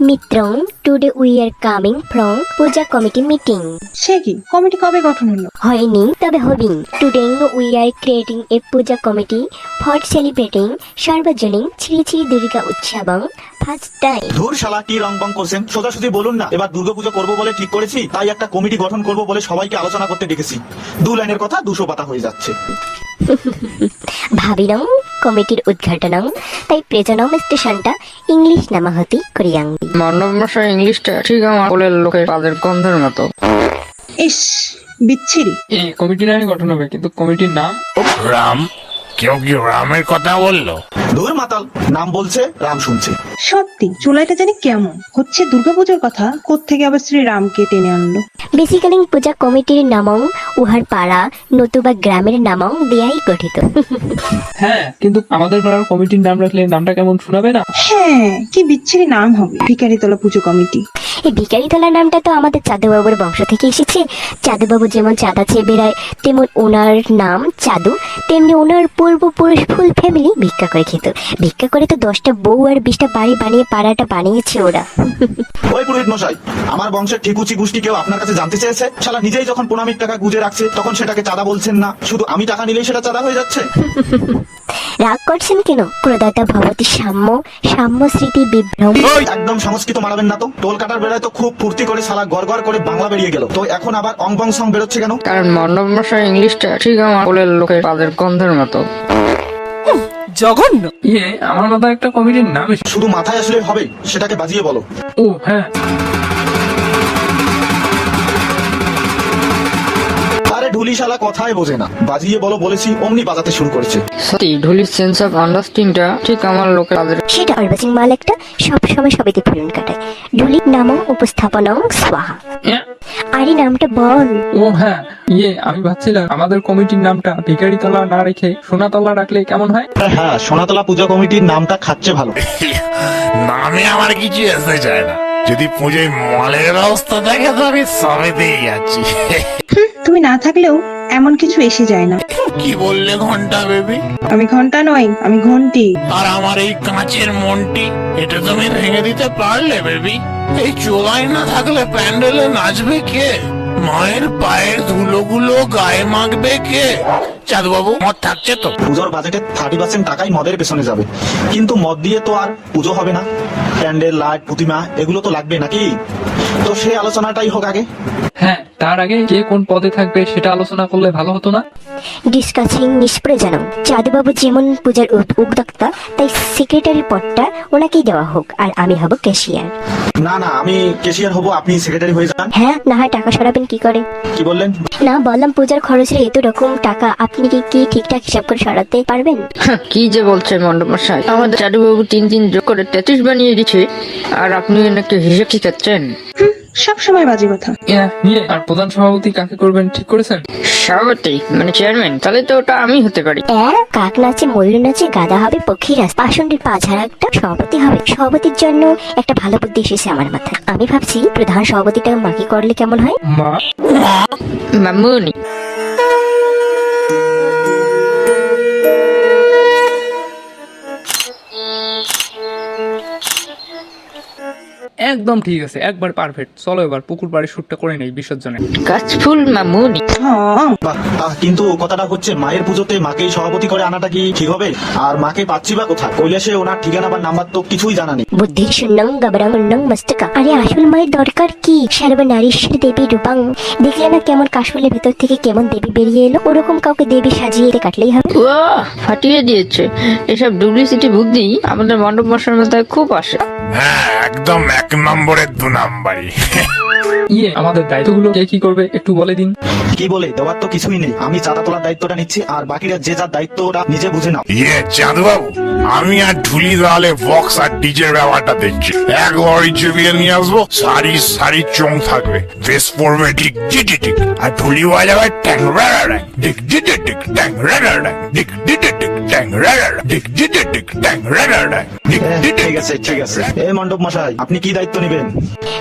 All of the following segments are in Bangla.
মিত্রং today we are coming from Puja committee meeting সে কি? কমিটি কবে গঠন হলো? হয়নি তবে হবিং today we are creating a Puja committee for celebrating Sarbojanin Shri Shri Durga উৎসবং first time ধুর শালা কি রং বং করছেন? সোজাসুজি বলুন না। এবার দুর্গাপুজো করব বলে ঠিক করেছি তাই একটা কমিটি গঠন করব বলে সবাইকে আলোচনা করতে ডেকেছি। দু লাইনের কথা দুশো পাতা হয়ে যাচ্ছে। ভাবিনং কমিটির উদ্ঘাটনং। তাই প্রেজনম স্টেশনটা ইংলিশ নামাহতি করিয়াং। মান্ডব মশাই ইংলিশটা ঠিক আমার কোলের লোকের পাদের গন্ধের মতো। ইস বিচ্ছিরি। এই কমিটি নামে গঠন হবে কিন্তু কমিটির নাম? রাম কেউ কি রামের কথা বলল? ধুর মাতাল। নাম বলছে রাম শুনছে। সত্যি চুলাইটা জানি কেমন? হচ্ছে দুর্গাপুজোর কথা কোত্থেকে আবার শ্রী রামকে টেনে আনলো? বেসিক্যালি পূজা কমিটির নামং উহার পাড়া নতুবা গ্রামের নামং দিয়াই গঠিত। হ্যাঁ কিন্তু আমাদের পাড়ার কমিটির নাম রাখলে নামটা কেমন শোনাবে না? হ্যাঁ কি বিচ্ছিরি নাম হবে ভিকারিতলা পুজো কমিটি। এই ভিকারিতলা নামটা তো আমাদের চাঁদুবাবুর বংশ থেকে এসেছে। চাঁদুবাবু যেমন চাঁদা চেয়ে বেড়ায় তেমন ওনার নাম চাঁদু তেমনি ওনার পূর্বপুরুষ ফুল ফ্যামিলি ভিক্ষা করে খেত। ভিক্ষা করে তো দশটা বউ আর বিশটা বাড়ি বানিয়ে পাড়াটা বানিয়েছে ওরা। ওই পুরোহিত মশাই আমার বংশের ঠিকুচি গোষ্ঠী কেউ আপনার কাছে জানতে চেয়েছে? শালা নিজেই যখন প্রণামিক টাকা গুজে রাখছে তখন সেটাকে চাঁদা বলছেন না। শুধু আমি টাকা নিলেই সেটা চাঁদা হয়ে যাচ্ছে? রাগ করছেন কেন? ক্রোদাতা ভবতী সাম্য সাম্য স্মৃতি বিভ্রম। একদম সংস্কৃত মারাবেন না তো। টোল কাটার বেলায় তো খুব ফুর্তি করে শালা গড় গড় করে বাংলা বেরিয়ে গেল। তো এখন আবার অং বং সং বেরোচ্ছে কেন? কারণ মান্ডব মশাই ইংলিশটা ঠিক আমার কোলের লোকের পাদের গন্ধের মতো। ইয়ে আমার মাথায় একটা কমিটির নাম শুধু মাথায় আসলে হবে সেটাকে বাজিয়ে বলো। ও হ্যাঁ। ঢুলি শালা কথাই বোঝে না। বাজিয়ে বলো বলেছি অমনি বাজাতে শুরু করেছে। সত্যি ঢুলির সেন্স অফ আন্ডারস্ট্যান্ডিংটা ঠিক আমার লোকের পাদের সেটা অর্বাচিং মাল একটা সবসময় সবাইকে ফেরন কাটায়। ঢুলির নামং উপস্থাপনং স্বাহা। হ্যাঁ। আরে নামটা বল। ও হ্যাঁ ইয়ে আমি ভাবছিলাম আমাদের কমিটির নামটা ভিকারিতলা না রেখে সোনাতলা রাখলে কেমন হয়? হ্যাঁ সোনাতলা পূজা কমিটির নামটা খাচ্ছে ভালো। নামে আমার কিছু আসতে চায় না। যদি পুজোয় মলের অবস্থা দেখে তো আমি সবেতেই যাচ্ছি। তুমি না থাকলেও এমন কিছু এসে যায় না। কি বললে ঘণ্টা বেবি? আমি ঘণ্টা নই আমি ঘন্টি। আর আমার এই কাঁচের মনটি এটা তুমি ভেঙে দিতে পারলে বেবি? এই চোলাই না থাকলে প্যান্ডেলে নাচবে কে? মায়ের পায়ের ধুলোগুলো গায়ে মাখবে কে? চাঁদবাবু, মদ থাকছে তো? পুজোর বাজেটে থার্টি পার্সেন্ট টাকাই মদের পেছনে যাবে। কিন্তু মদ দিয়ে তো আর পুজো হবে না। প্যান্ডেল লাইট প্রতিমা এগুলো তো লাগবে নাকি? তো সেই আলোচনাটাই হোক আগে। হ্যাঁ তার আগে কে কোন পদে থাকবে সেটা আলোচনা করলে ভালো হতো না। ডিসকাসিং নিষ্প্রয়োজনম চাঁদুবাবু যেমন পূজার উদ- উদ্যোক্তা তাই সেক্রেটারি পদটা ওনাকেই দেওয়া হোক আর আমি হব ক্যাশিয়ার না না আমি কেশিয়ার হব আপনি সেক্রেটারি হয়ে যান। হ্যাঁ না হয় টাকা সরাবেন কি করে? কি বললেন? না বললাম পূজার খরচের এত রকম টাকা আপনি কি কি ঠিকঠাক হিসাব করে সরাতে পারবেন? কি যে বলছে মান্ডব মশাই আমাদের চাটুবাবু তিন তিন যোগ করে তেত্রিশ বানিয়ে দিচ্ছে আর আপনি নাকি হিসেব শিখাচ্ছেন। সব সময় বাজে কথা। ইয়া, ইয়ে আর প্রধান সভাপতি কাকে করবেন? ঠিক করেছেন? সভাপতি মানে চেয়ারম্যান তাহলে তো ওটা আমি হতে পারি। এক কাক নাচে ময়ূর নাচে গাদা হবে পক্ষী রাস পা পাছাড়া একটা সভাপতি হবে। সভাপতির জন্য একটা ভালো বুদ্ধি এসেছে আমার মাথায়। আমি ভাবছি প্রধান সভাপতিটা মাকে করলে কেমন হয়? মা? মামুনি একদম ঠিক আছে একবার পারফেক্ট চলো এবার পুকুর পাড়ে শুটটা করে নেই বিসর্জনে। গাছফুল মামুনি। আহ, কিন্তু কথাটা হচ্ছে মায়ের পুজোতে মাকেই সভাপতি করে আনাটা কি ঠিক হবে? আর মাকে পাচ্ছি বা কোথায়? কৈলাসে ওনার ঠিকানা বা নাম্বার তো কিছুই জানা নেই। বুদ্ধির শূন্যং গবরং মস্তকা। আরে আসল মায়ের দরকার কি? সর্বনারীশ্বর দেবী রূপাং। দেখলে না কেমন কাশফুলের ভেতর থেকে কেমন দেবী বেরিয়ে এলো? ওরকম কাউকে দেবী সাজিয়ে কাটলেই হবে। ফাটিয়ে দিয়েছে। এসব ডুপ্লিসিটি বুদ্ধি আমাদের মণ্ডপ মশার মাথায় খুব আসে। হ্যাঁ একদম এক নম্বরের দু নাম্বারই ইয়ে আমাদের দায়িত্বগুলো কে কি করবে একটু বলে দিন কি বলে দেওয়ার তো কিছুই নেই আমি চাঁদা তোলার দায়িত্বটা নিচ্ছি আর বাকিরা যে যার দায়িত্ব ওরা নিজে বুঝে নাও ইয়ে চাঁদবাবু আমি আর ঢুলি দালে বক্স আর ডিজের ব্যাপারটা দেখছি এক লরি চেপিয়ে নিয়ে আসব সারি সারি চোং থাকবে বেশ পড়বে ঠিক ডিটি ঠিক আর ঢুলি বাজাবে ট্যাং রেড়া ড্যাং ডিক ডিটি টিক ট্যাং রেড়া ড্যাং ডিক ডিটি টিক ট্যাং রেড়া ড্যাং ডিক ডিটি টিক ট্যাং রেড়া হ্যাঁ, ডিটি ঠিক আছে ঠিক আছে এ মণ্ডপ মশাই আপনি কি দায়িত্ব নেবেন?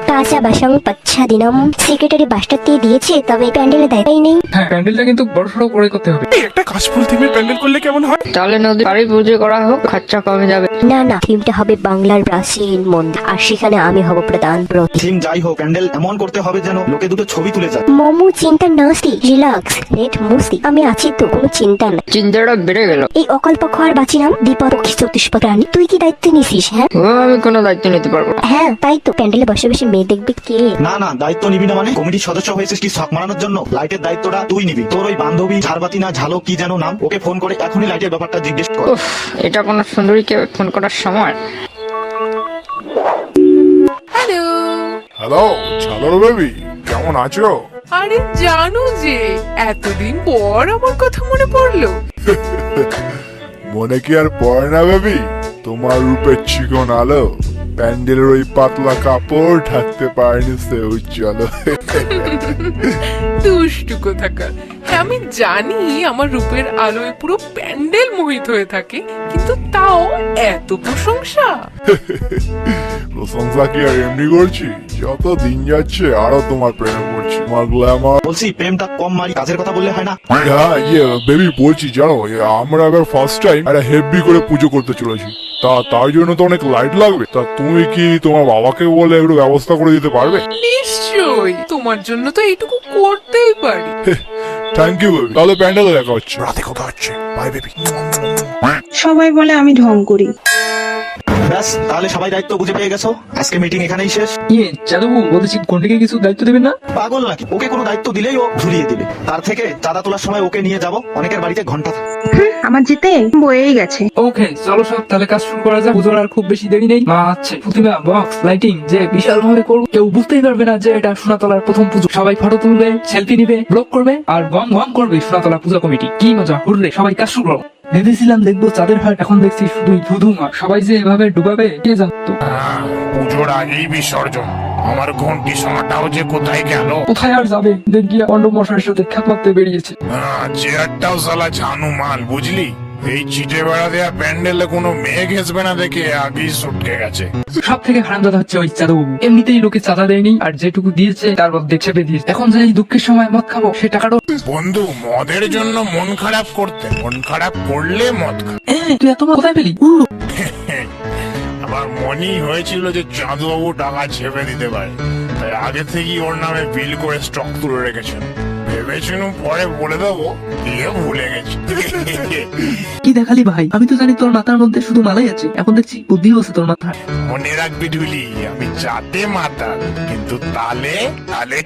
কাঁচা বাসং পাচ্ছা দিনম। সেক্রেটারি বাসটা দিয়ে দিয়েছে তবে প্যান্ডেলে দায়িত্বই নেই। হ্যাঁ প্যান্ডেলটা কিন্তু বড় সড়ো করে করতে হবে। একটা কাশফুল থিমের প্যান্ডেল করলে কেমন হয়? তাহলে নদী বাড়ি পুজো করা হোক খরচা কমে যাবে। না না থিমটা হবে বাংলার প্রাচীন মন্দির আর সেখানে আমি হব প্রধান প্রতি। থিম যাই হোক প্যান্ডেল এমন করতে হবে যেন লোকে দুটো ছবি তুলে যায়। মোমো চিন্তা নাস্তি রিল্যাক্স লেট মুস্তি আমি আছি তো কোনো চিন্তা নাই। চিন্তাটা বেড়ে গেল। এই অকল্প আর বাঁচিলাম বিপদ চতুষ্প প্রাণী তুই কি দায়িত্ব নিছিস হ্যাঁ? ও আমি কোনো দায়িত্ব নিতে পারব হ্যাঁ তাই তো। প্যান্ডেলে বসে বসে মেয়ে দেখবে কে? না না দায়িত্ব নিবি না মানে? কমিটির সদস্য হয়েছিস কি শখ মারানোর জন্য? লাইটের দায়িত্বটা তুই নিবি। তোর ওই বান্ধবী ঝাড়বাতি না ঝালো কি যেন নাম? ওকে ফোন করে এখনই লাইটের ব্যাপারটা জিজ্ঞেস কর। উফ এটা কোনো সুন্দরীকে ফোন করার সময়? হ্যালো। হ্যালো চাদর বেবি কেমন আছো? আরে জানো যে এতদিন পর আমার কথা মনে পড়ল। মনে কি আর পড়ে না বেবি? তোমার রূপের চিকন আলো। প্যান্ডেলের ওই পাতলা কাপড় ঢাকতে পারেনি সে উজ্জ্বল দুষ্টু কোথাকার। হ্যাঁ আমি জানি আমার রূপের আলোয় পুরো প্যান্ডেল মোহিত হয়ে থাকে কিন্তু তাও এত প্রশংসা। প্রশংসা কি আর এমনি করছি? যত দিন যাচ্ছে আরও তোমার প্রেমে পড়ছি। তোমার গ্ল্যামার বলছি প্রেমটা কম মারি কাজের কথা বললে হয় না? হ্যাঁ ইয়ে বেবি বলছি জানো আমরা এবার ফার্স্ট টাইম একটা হেভি করে পুজো করতে চলেছি। তা তার জন্য তো অনেক লাইট লাগবে। তা তুমি কি তোমার বাবাকে বলে একটু ব্যবস্থা করে দিতে পারবে? নিশ্চয়ই তোমার জন্য তো এইটুকু করতেই পারি। থ্যাংক ইউ বেবি তাহলে প্যান্ডেলে দেখা হচ্ছে। রাতে কথা হচ্ছে। বাই বেবি সবাই বলে আমি ঢং করি। ব্যাস তাহলে সবাই দায়িত্ব বুঝে পেয়ে গেছো। আজকে মিটিং এখানেই শেষ। ইয়ে যাদবু বলতেছি কোনটিকে কিছু দায়িত্ব দেবেন না? পাগল নাকি? ওকে কোনো দায়িত্ব দিলেই ও ঝুলিয়ে দিবে। তার থেকে চাঁদা তোলার সময় ওকে নিয়ে যাব। অনেকের বাড়িতে ঘণ্টা আমার যেতে বয়েই গেছে। ওকে চলো সব তাহলে কাজ শুরু করা যাক। পুজোর আর খুব বেশি দেরি নেই। মা আছে প্রতিমা বক্স লাইটিং যে বিশাল ভাবে করব কেউ বুঝতেই পারবে না যে এটা সোনাতলার প্রথম পুজো। সবাই ফটো তুলবে সেলফি নিবে ব্লগ করবে আর গম গম করবে সোনাতলা পূজা কমিটি। কি মজা হুররে সবাই কাজ শুরু করো। ভেবেছিলাম দেখব চাঁদের হাট এখন দেখছি শুধুই ধুধুমা। সবাই যে এভাবে ডুবাবে কে জানতো? পুজোর আগেই বিসর্জন। আমার ঘন্টি সোনাটাও যে কোথায় গেল? কোথায় আর যাবে? দেখ গিয়া পণ্ডব মশাইয়ের সাথে খেপাতে বেরিয়েছে। চেয়ারটাও সালা ঝানু মাল বুঝলি? এই চিটে বেড়া দেয়া প্যান্ডেলে কোনো মেয়ে ঘেসবে না দেখে আগেই সটকে গেছে। সব থেকে হচ্ছে ওই চাঁদাবাবু এমনিতেই লোকে চাঁদা দেয়নি আর যেটুকু দিয়েছে তার চেপে দিয়েছে। এখন যে এই দুঃখের সময় মদ খাব সে টাকাটা বন্ধু মদের জন্য মন খারাপ করতে মন খারাপ করলে মদ খা। এ, তুই এত মাল কোথায় পেলি? উহ, আমার মনেই হয়েছিল যে চাঁদবাবু টাকা ছেপে দিতে পারে। তাই আগে থেকেই ওর নামে বিল করে স্টক তুলে রেখেছেন। ভেবেছিলাম পরে বলে দেবো দিয়ে ভুলে গেছি। কি দেখালি ভাই? আমি তো জানি তোর মাথার মধ্যে শুধু মালাই আছে। এখন দেখছি বুদ্ধিও আছে তোর মাথায়। মনে রাখবি ঢুলি আমি যাতে মাথা কিন্তু তালে তালে